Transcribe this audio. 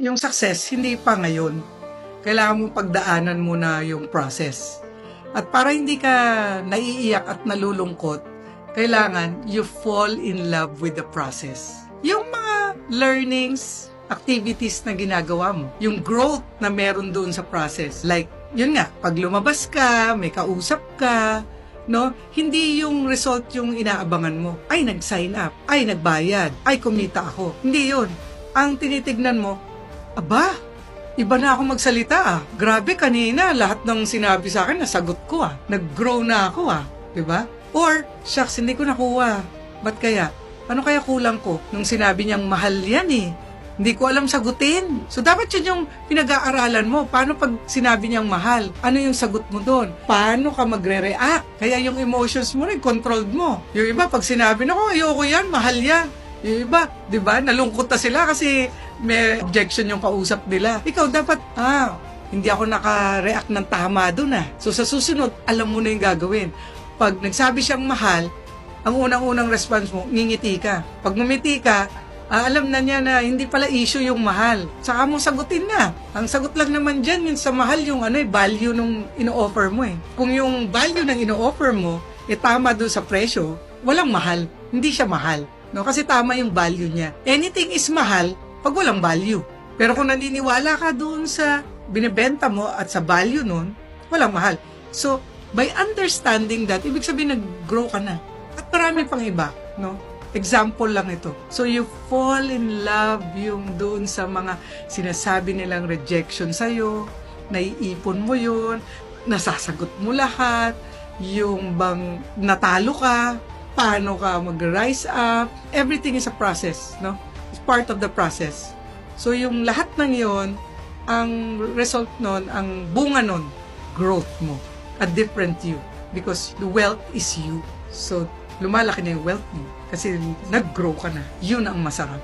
yung success, hindi pa ngayon. Kailangan mong pagdaanan muna yung process. At para hindi ka naiiyak at nalulungkot, kailangan you fall in love with the process. Yung mga learnings, activities na ginagawa mo, yung growth na meron doon sa process. Like, yun nga, pag lumabas ka, may kausap ka, no? Hindi yung result yung inaabangan mo. Ay, nag-sign up. Ay, nagbayad. Ay, kumita ako. Hindi yun. Ang tinitignan mo, aba, iba na ako magsalita ah. Grabe, kanina, lahat ng sinabi sa akin, nasagot ko ah. Nag-grow na ako ah. ba? Or, shucks, hindi ko nakuha. Ba't kaya? Ano kaya kulang ko? Nung sinabi niyang mahal yan eh. Hindi ko alam sagutin. So, dapat yun yung pinag-aaralan mo. Paano pag sinabi niyang mahal? Ano yung sagot mo doon? Paano ka magre-react? Kaya yung emotions mo rin, controlled mo. Yung iba, pag sinabi na ko, ayoko yan, mahal yan. Yung iba, di ba, nalungkot na sila kasi may objection yung kausap nila. Ikaw dapat, ah, hindi ako naka-react ng tama doon ah. So sa susunod, alam mo na yung gagawin. Pag nagsabi siyang mahal, ang unang-unang response mo, ngingiti ka. Pag ngumiti ka, ah, alam na niya na hindi pala issue yung mahal. Saka mo sagutin na. Ang sagot lang naman dyan, yun sa mahal, yung ano eh, value nung ino-offer mo eh. Kung yung value ng ino-offer mo, eh tama doon sa presyo, walang mahal. Hindi siya mahal. No? Kasi tama yung value niya. Anything is mahal pag walang value. Pero kung naniniwala ka doon sa binibenta mo at sa value nun, walang mahal. So, by understanding that, ibig sabihin nag-grow ka na. At marami pang iba, no? Example lang ito. So, you fall in love yung doon sa mga sinasabi nilang rejection sa'yo, naiipon mo yun, nasasagot mo lahat, yung bang natalo ka, paano ka mag-rise up, everything is a process, no? It's part of the process. So, yung lahat ng yon ang result nun, ang bunga nun, growth mo. A different you. Because the wealth is you. So, lumalaki na yung wealth mo. Kasi nag-grow ka na. Yun ang masarap.